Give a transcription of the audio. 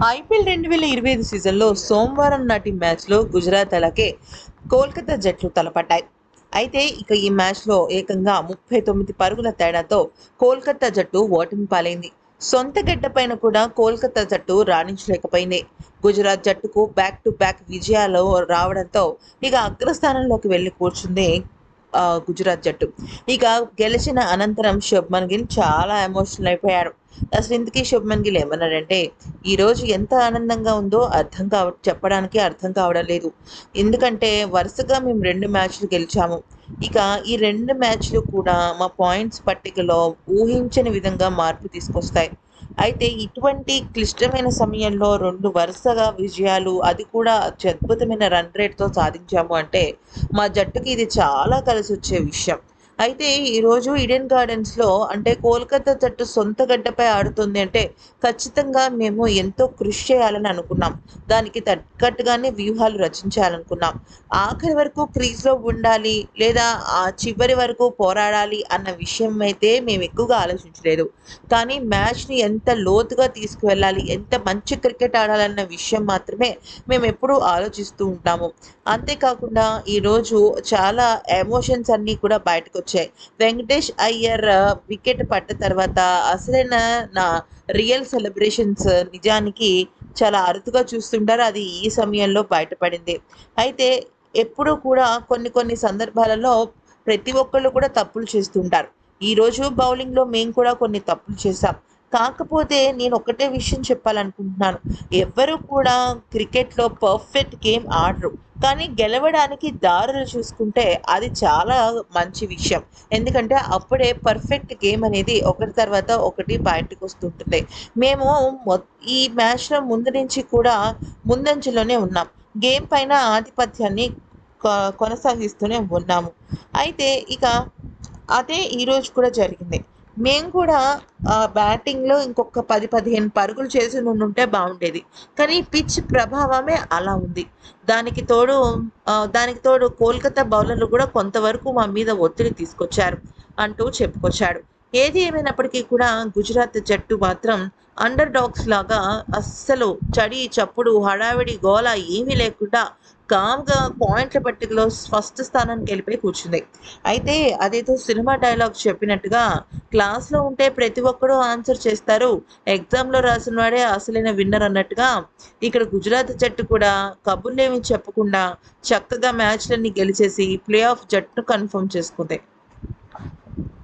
IPL రెండు వేల ఇరవై ఐదు సీజన్లో సోమవారం నాటి మ్యాచ్లో గుజరాత్ అలాగే కోల్కతా జట్లు తలపడ్డాయి. అయితే ఇక ఈ మ్యాచ్లో ఏకంగా ముప్పై తొమ్మిది పరుగుల తేడాతో కోల్కతా జట్టు ఓటమి పాలైంది. సొంత గడ్డపైన కూడా కోల్కతా జట్టు రాణించలేకపోయింది. గుజరాత్ జట్టుకు బ్యాక్ టు బ్యాక్ విజయాలు రావడంతో ఇక అగ్రస్థానంలోకి వెళ్ళి కూర్చుంది గుజరాత్ జట్టు. ఇక గెలిచిన అనంతరం శుభ్మన్ గిల్ చాలా ఎమోషనల్ అయిపోయాడు. అసలు ఇంతకీ శుభ్మన్ గిల్ ఏమన్నాడంటే ఈ రోజు ఎంత ఆనందంగా ఉందో అర్థం కావ చెప్పడానికి అర్థం కావడం లేదు. ఎందుకంటే వరుసగా మేము రెండు మ్యాచ్లు గెలిచాము. ఇక ఈ రెండు మ్యాచ్లు కూడా మా పాయింట్స్ పట్టికలో ఊహించని విధంగా మార్పు తీసుకొస్తాయి. అయితే ఇటువంటి క్లిష్టమైన సమయంలో రెండు వరుసగా విజయాలు అది కూడా అత్యద్భుతమైన రన్ రేట్తో సాధించాము అంటే మా జట్టుకి ఇది చాలా కలిసి వచ్చే విషయం. అయితే ఈరోజు ఈడెన్ గార్డెన్స్లో అంటే కోల్కతా జట్టు సొంత గడ్డపై ఆడుతుంది అంటే ఖచ్చితంగా మేము ఎంతో కృషి చేయాలని అనుకున్నాం. దానికి తగ్గట్టుగానే వ్యూహాలు రచించాలనుకున్నాం. ఆఖరి వరకు క్రీజ్లో ఉండాలి లేదా ఆ చివరి వరకు పోరాడాలి అన్న విషయం అయితే మేము ఎక్కువగా ఆలోచించలేదు. కానీ మ్యాచ్ని ఎంత లోతుగా తీసుకువెళ్ళాలి ఎంత మంచి క్రికెట్ ఆడాలన్న విషయం మాత్రమే మేము ఎప్పుడూ ఆలోచిస్తూ ఉంటాము. అంతేకాకుండా ఈరోజు చాలా ఎమోషన్స్ అన్నీ కూడా బయటకు వచ్చాయి. వెంకటేష్ అయ్యర్ వికెట్ పడ్డ తర్వాత అసలైన నా రియల్ సెలబ్రేషన్స్ నిజానికి చాలా అరుదుగా చూస్తుంటారు. అది ఈ సమయంలో బయటపడింది. అయితే ఎప్పుడూ కూడా కొన్ని కొన్ని సందర్భాలలో ప్రతి ఒక్కళ్ళు కూడా తప్పులు చేస్తుంటారు. ఈరోజు బౌలింగ్లో మేము కూడా కొన్ని తప్పులు చేసాం కాకపోతే నేను ఒకటే విషయం చెప్పాలనుకుంటున్నాను. ఎవ్వరూ కూడా క్రికెట్లో పర్ఫెక్ట్ గేమ్ ఆడరు. కానీ గెలవడానికి దారులు చూసుకుంటే అది చాలా మంచి విషయం. ఎందుకంటే అప్పుడే పర్ఫెక్ట్ గేమ్ అనేది ఒకటి తర్వాత ఒకటి బయటకు వస్తుంటుంది. మేము ఈ మ్యాచ్లో ముందు నుంచి కూడా ముందంజలోనే ఉన్నాం. గేమ్ పైన ఆధిపత్యాన్ని కొ- కొనసాగిస్తూనే ఉన్నాము. అయితే ఇక అదే ఈరోజు కూడా జరిగింది. మేము కూడా బ్యాటింగ్లో ఇంకొక పది పదిహేను పరుగులు చేసి ఉంటే బాగుండేది కానీ పిచ్ ప్రభావమే అలా ఉంది. దానికి తోడు దానికి తోడు కోల్కతా బౌలర్లు కూడా కొంతవరకు మా మీద ఒత్తిడి తీసుకొచ్చారు అంటూ చెప్పుకొచ్చాడు. ఏది ఏమైనప్పటికీ కూడా గుజరాత్ జట్టు మాత్రం అండర్ డాగ్స్ లాగా అస్సలు చడి చప్పుడు హడావిడి గోల ఏమీ లేకుండా కామ్గా పాయింట్ల పట్టికలో ఫస్ట్ స్థానానికి వెళ్ళిపోయి కూర్చుంది. అయితే అదేదో సినిమా డైలాగ్ చెప్పినట్టుగా క్లాస్లో ఉంటే ప్రతి ఒక్కరూ ఆన్సర్ చేస్తారు. ఎగ్జామ్లో రాసిన వాడే అసలైన విన్నర్ అన్నట్టుగా ఇక్కడ గుజరాత్ జట్టు కూడా కబుర్లేమి చెప్పకుండా చక్కగా మ్యాచ్లన్నీ గెలిచేసి ప్లే ఆఫ్ జట్టును కన్ఫర్మ్ చేసుకుంది.